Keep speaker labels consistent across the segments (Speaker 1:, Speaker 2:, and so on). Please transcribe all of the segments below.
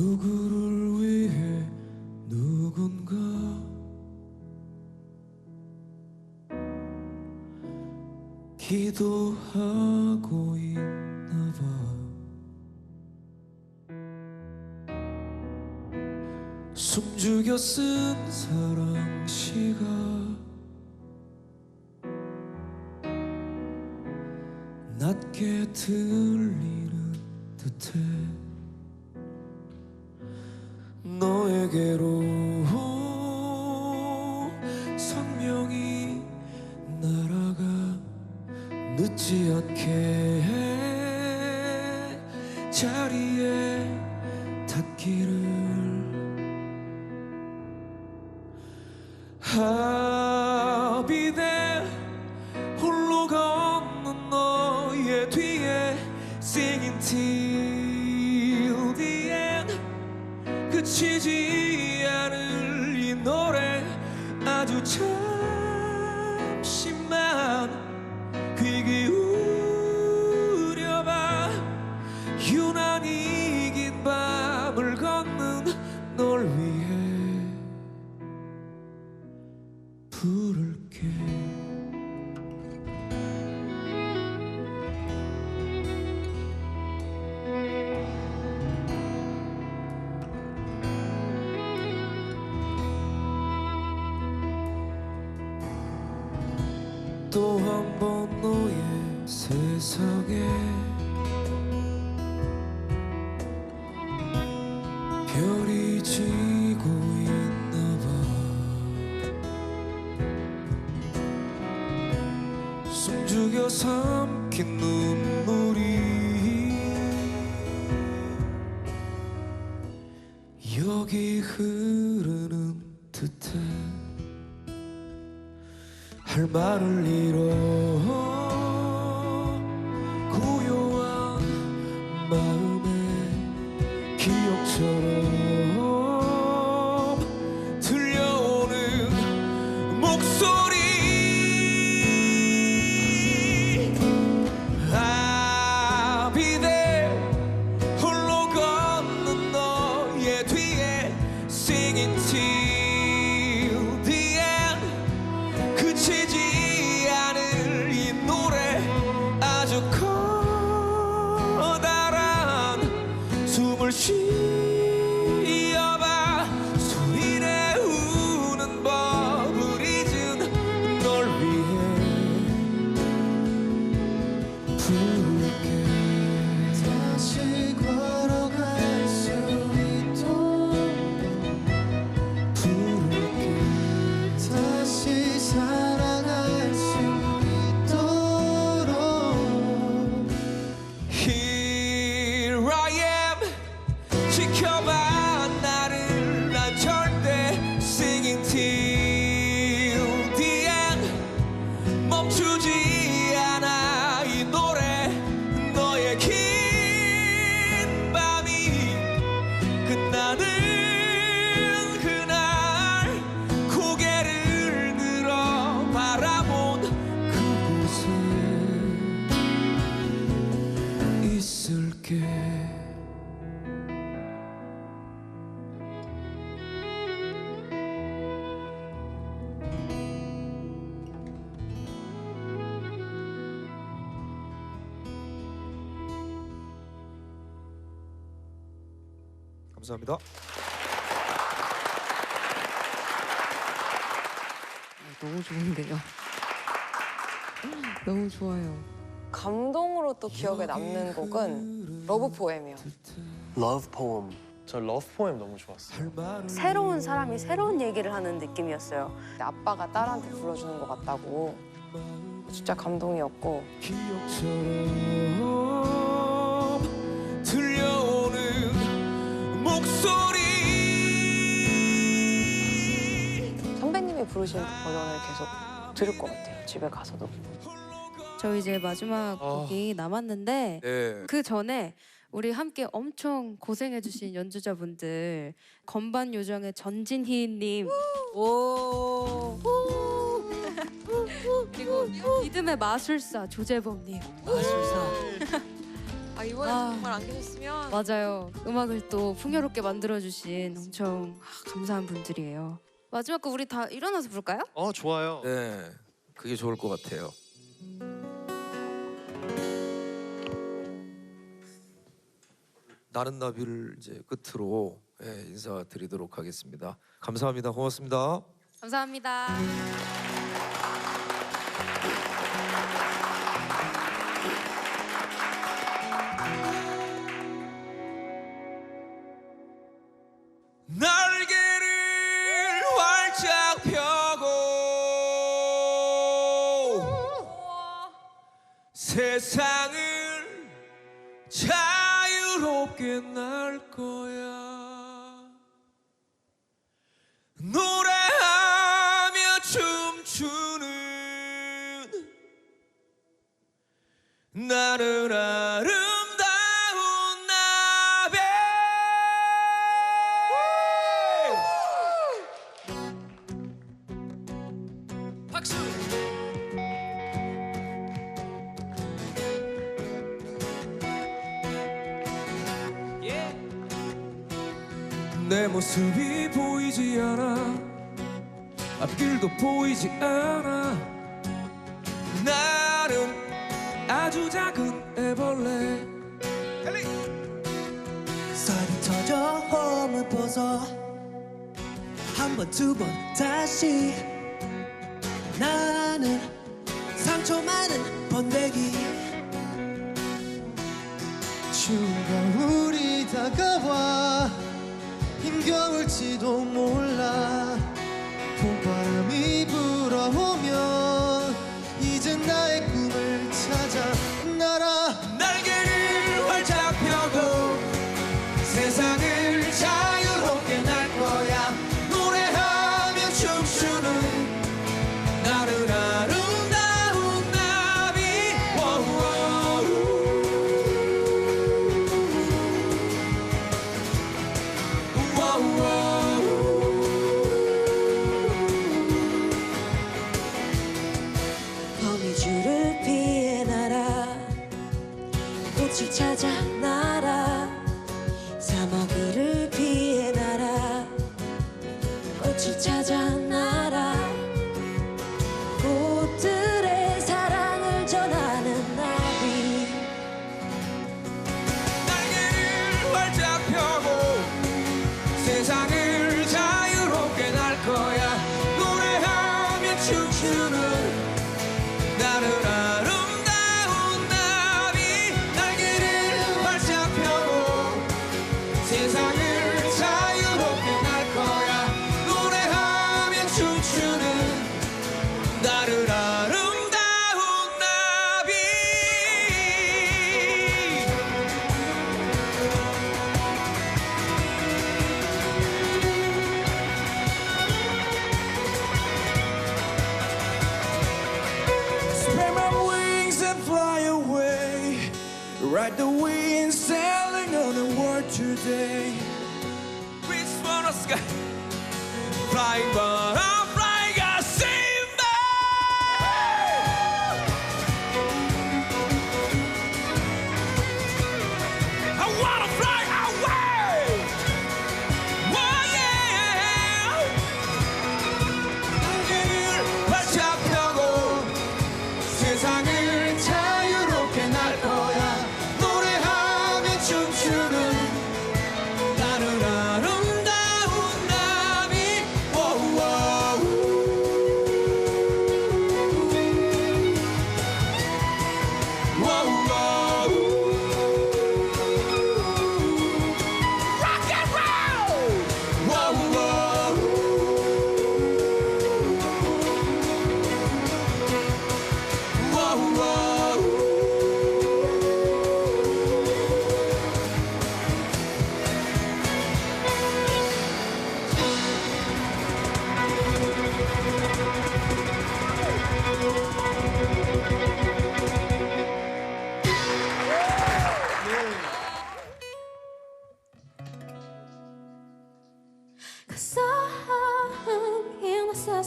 Speaker 1: 누구를 위해 누군가? 기도하고 있나 봐. 숨죽여 쓴 사랑 시가 낮게 들리는 듯해 합의된 홀로 걷는 너의 뒤에 Singing till the end 그치지 삼킨 눈물이 여기 흐르는 듯해 할 말을 잃어 감사합니다.
Speaker 2: 너무 좋은데요. 너무 좋아요.
Speaker 3: 감동으로 또 기억에 남는 곡은 러브 포엠이요.
Speaker 4: 러브 포엠. 저 러브 포엠 너무 좋았어요.
Speaker 5: 새로운 사람이 새로운 얘기를 하는 느낌이었어요.
Speaker 3: 아빠가 딸한테 불러주는 것 같다고 진짜 감동이었고
Speaker 1: 기억처럼 목소리.
Speaker 3: 선배님이 부르신 버전을 계속 들을 것 같아요. 집에 가서도.
Speaker 2: 저 이제 마지막 곡이 남았는데
Speaker 1: 네.
Speaker 2: 그 전에 우리 함께 엄청 고생해주신 연주자분들 건반 요정의 전진희님. 오. 그리고 믿음의 마술사 조재범님. 마술사
Speaker 6: 아 이번에
Speaker 2: 아.
Speaker 6: 정말 안 계셨으면
Speaker 2: 맞아요. 음악을 또 풍요롭게 만들어주신 엄청 아, 감사한 분들이에요. 마지막 거 우리 다 일어나서 부를까요?
Speaker 4: 어 좋아요.
Speaker 7: 네, 그게 좋을 것 같아요. 나른 나비를 이제 끝으로 예, 인사드리도록 하겠습니다. 감사합니다. 고맙습니다.
Speaker 2: 감사합니다.
Speaker 1: 두 번 다시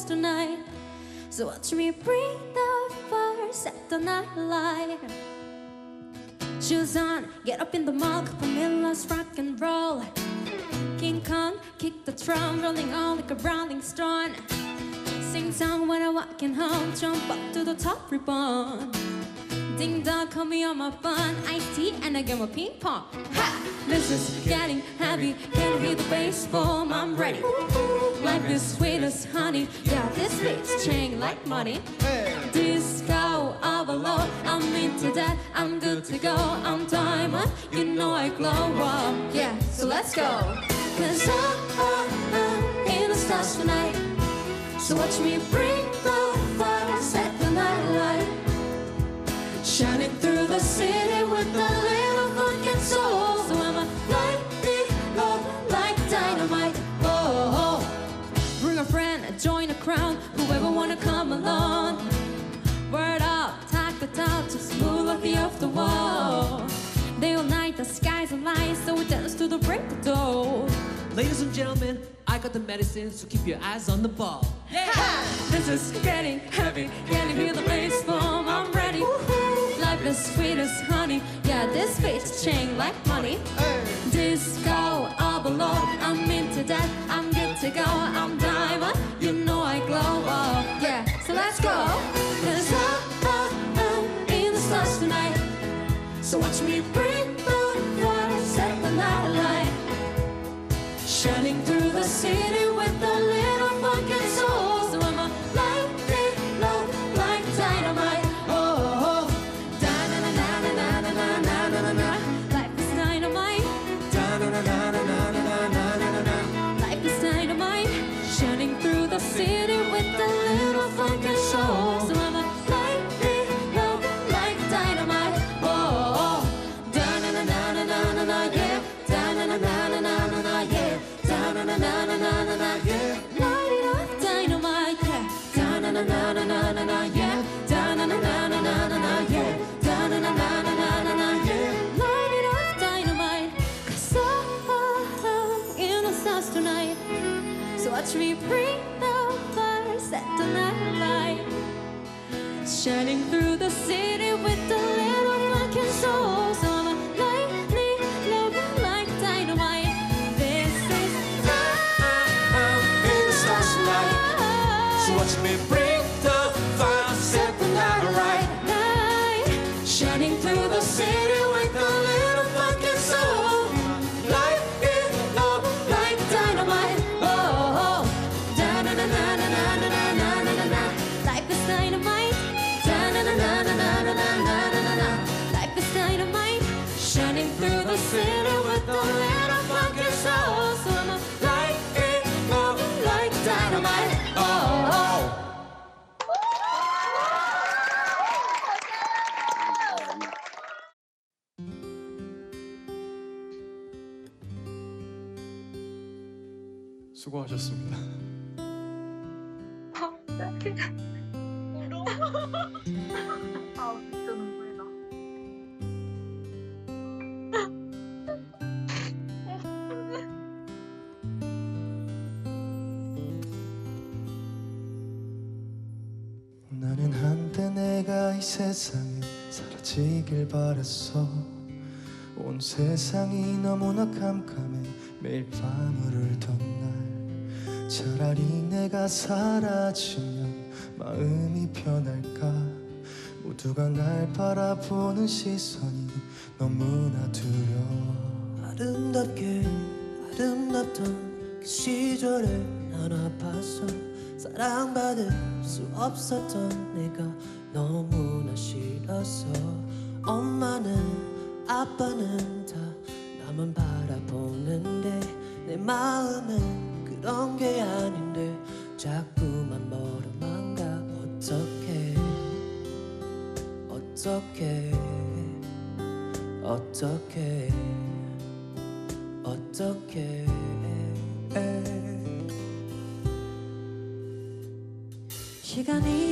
Speaker 8: tonight. So watch me bring the fire, set the night light. Shoes on, get up in the mall, Camilla's rock and roll. King Kong, kick the drum, rolling on like a rolling stone. Sing song when I'm walking home, jump up to the top ribbon. Ding dong, call me on my phone, I tea and I get my ping pong. Ha! This is getting heavy, can't be the baseball, I'm ready. Life is sweet as honey, yeah, this beat's chain like money. Disco overload, I'm into that, I'm good to go, I'm diamond, you know I glow up, yeah, so let's go. Cause I'm, I'm in the stars tonight, so watch me bring the fire, set the night light. Shining through the city with a little funk and soul. Bring a join a crowd. Whoever wanna come along. Word up, talk the talk, just move like the off the wall. Day or night, the skies are light, so we dance to the break of dawn.
Speaker 9: Ladies and gentlemen, I got the medicine, so keep your eyes on the ball.
Speaker 8: This is getting heavy. Can you hear the bass boom? I'm ready. Life is sweet as honey. Yeah, this beat's chain like money. Disco overload. I'm into that. I'm good to. I'm diamond. You know I glow up. Yeah, so let's go. Cause I'm, I'm in the stars tonight. So watch me bring
Speaker 4: 수고하셨습니다.
Speaker 10: 아 진짜 눈물나.
Speaker 1: 나는 한때 내가 이 세상에 사라지길 바랬어 온 세상이 너무나 깜깜해 매일 밤을 울던 날 차라리 내가 사라지면 마음이 편할까? 모두가 날 바라보는 시선이 너무나 두려워.
Speaker 11: 아름답게 아름답던 그 시절에 난 아팠어 사랑받을 수 없었던 내가 너무나 싫었어 엄마는 아빠는 다 나만 바라보는데 내 마음은 그런 게 아닌데 자꾸만 멀어만 가 어떡해? 어떡해? 어떡해? 어떻게
Speaker 12: 시간 이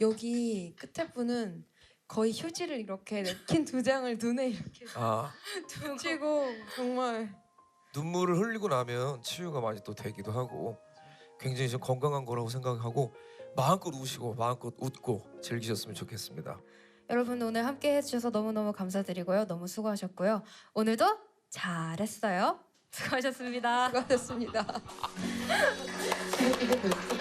Speaker 6: 여기 끝에 분은 거의 휴지를 이렇게 냅킨 두 장을 눈에 이렇게
Speaker 1: 아
Speaker 6: 붙이고 정말
Speaker 1: 눈물을 흘리고 나면 치유가 많이 또 되기도 하고 굉장히 좀 건강한 거라고 생각하고 마음껏 우시고 마음껏 웃고 즐기셨으면 좋겠습니다.
Speaker 2: 여러분 오늘 함께 해주셔서 너무너무 감사드리고요. 너무 수고하셨고요. 오늘도 잘했어요. 수고하셨습니다.
Speaker 6: 수고하셨습니다.